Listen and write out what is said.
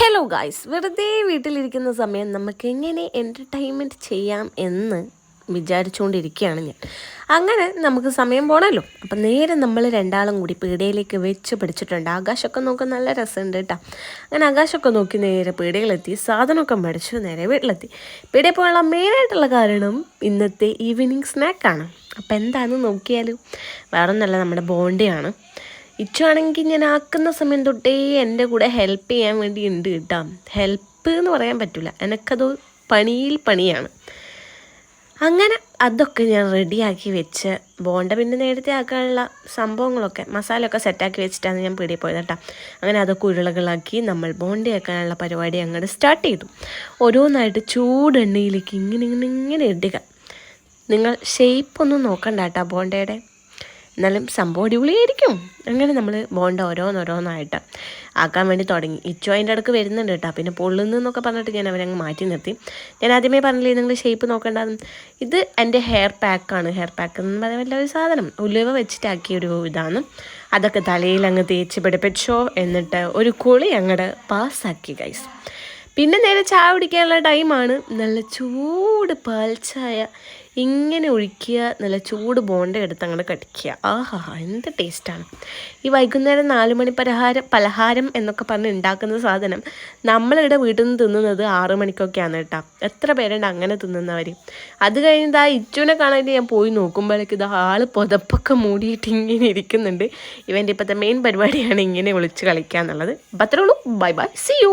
Hello guys വെറുതെ വീട്ടിലിരിക്കുന്ന സമയം നമുക്ക് എങ്ങനെ എന്റർടൈൻമെന്റ് ചെയ്യാം എന്ന് വിചാരിച്ചുകൊണ്ടിരിക്കുകയാണ് ഞാൻ. അങ്ങനെ നമുക്ക് സമയം പോണല്ലോ. അപ്പം നേരെ നമ്മൾ രണ്ടാളും കൂടി പീടികയിലേക്ക് വെച്ച് പിടിച്ചിട്ടുണ്ട്. ആകാശമൊക്കെ നോക്കാൻ നല്ല രസമുണ്ട് കേട്ടോ. അങ്ങനെ ആകാശമൊക്കെ നോക്കി നേരെ പീടികയിലെത്തി. സാധനമൊക്കെ മേടിച്ചു നേരെ വീട്ടിലെത്തി. പീടികയിൽ പോകാനുള്ള മെയിനായിട്ടുള്ള കാരണം ഇന്നത്തെ ഈവനിങ് സ്നാക്കാണ് അപ്പം എന്താണെന്ന് നോക്കിയാലും വേറെ ഒന്നല്ല നമ്മുടെ ബോണ്ടിയാണ്. ഇച്ചാണെങ്കിൽ ഞാൻ ആക്കുന്ന സമയം തൊട്ടേ എന്റെ കൂടെ ഹെൽപ്പ് ചെയ്യാൻ വേണ്ടി ഉണ്ട് കേട്ടോ. ഹെൽപ്പ് എന്ന് പറയാൻ പറ്റില്ല എനിക്കത് പണിയിൽ പണിയാണ്. അങ്ങനെ അതൊക്കെ ഞാൻ റെഡിയാക്കി വെച്ച് ബോണ്ട പിന്നെ നേരത്തെ ആക്കാനുള്ള സംഭവങ്ങളൊക്കെ മസാലയൊക്കെ സെറ്റാക്കി വെച്ചിട്ടാണ് ഞാൻ പീടിയിൽ പോയത് കേട്ടോ. അങ്ങനെ അതൊക്കെ ഉരുളകളാക്കി നമ്മൾ ബോണ്ട ആക്കാനുള്ള പരിപാടി അങ്ങോട്ട് സ്റ്റാർട്ട് ചെയ്തു. ഓരോന്നായിട്ട് ചൂടെണ്ണയിലേക്ക് ഇങ്ങനെ ഇങ്ങനെ ഇങ്ങനെ ഇടുക. നിങ്ങൾ ഷേപ്പൊന്നും നോക്കണ്ട കേട്ടോ ബോണ്ടയുടെ. എന്നാലും സംഭവം അടിപൊളിയായിരിക്കും. അങ്ങനെ നമ്മൾ ബോണ്ട ഓരോന്നോരോന്നായിട്ട് ആക്കാൻ വേണ്ടി തുടങ്ങി. ഇച്ചോ അതിന്റെ അടുക്ക് വരുന്നുണ്ട് കേട്ടോ. പിന്നെ പൊള്ളുന്നൊക്കെ പറഞ്ഞിട്ട് ഞാൻ അവരങ്ങ് മാറ്റി നിർത്തി. ഞാൻ ആദ്യമേ പറഞ്ഞില്ലേ നിങ്ങൾ ഷേപ്പ് നോക്കേണ്ടത് ഇത് എന്റെ ഹെയർ പാക്കാണ് ഹെയർ പാക്ക് എന്ന് പറയുന്നത് വല്ല ഒരു സാധനം. ഉലുവ വെച്ചിട്ടാക്കിയ ഒരു ഇതാണ്. അതൊക്കെ തലയിൽ അങ്ങ് തേച്ച് പിടിപ്പിച്ചോ എന്നിട്ട് ഒരു കുളി അങ്ങോട്ട് പാസ്സാക്കി ഗൈസ് പിന്നെ നേരെ ചായ കുടിക്കാനുള്ള ടൈമാണ്. നല്ല ചൂട് പാൽ ചായ. ഇങ്ങനെ ഒഴിക്കുക നല്ല ചൂട് ബോണ്ട എടുത്ത് അങ്ങോട്ട് കടിക്കുക. ആഹാ എന്ത് ടേസ്റ്റാണ്. ഈ വൈകുന്നേരം നാല് മണി പലഹാരം പലഹാരം എന്നൊക്കെ പറഞ്ഞ് ഉണ്ടാക്കുന്ന സാധനം നമ്മളിവിടെ വീട്ടിൽ നിന്ന് തിന്നുന്നത് ആറു മണിക്കൊക്കെയാണ് കേട്ടോ. എത്ര പേരുണ്ട് അങ്ങനെ തിന്നുന്നവർ അത് കഴിഞ്ഞ് ആ ഇച്ചുവിനെ ഞാൻ പോയി നോക്കുമ്പോഴേക്ക് ഇത് ആൾ പുതപ്പൊക്കെ മൂടിയിട്ട് ഇങ്ങനെ ഇരിക്കുന്നുണ്ട്. ഇവന്റെ ഇപ്പോഴത്തെ മെയിൻ പരിപാടിയാണ് ഇങ്ങനെ വിളിച്ച് കളിക്കുക എന്നുള്ളത് അപ്പം അത്രേ ഉള്ളൂ. Bye bye C U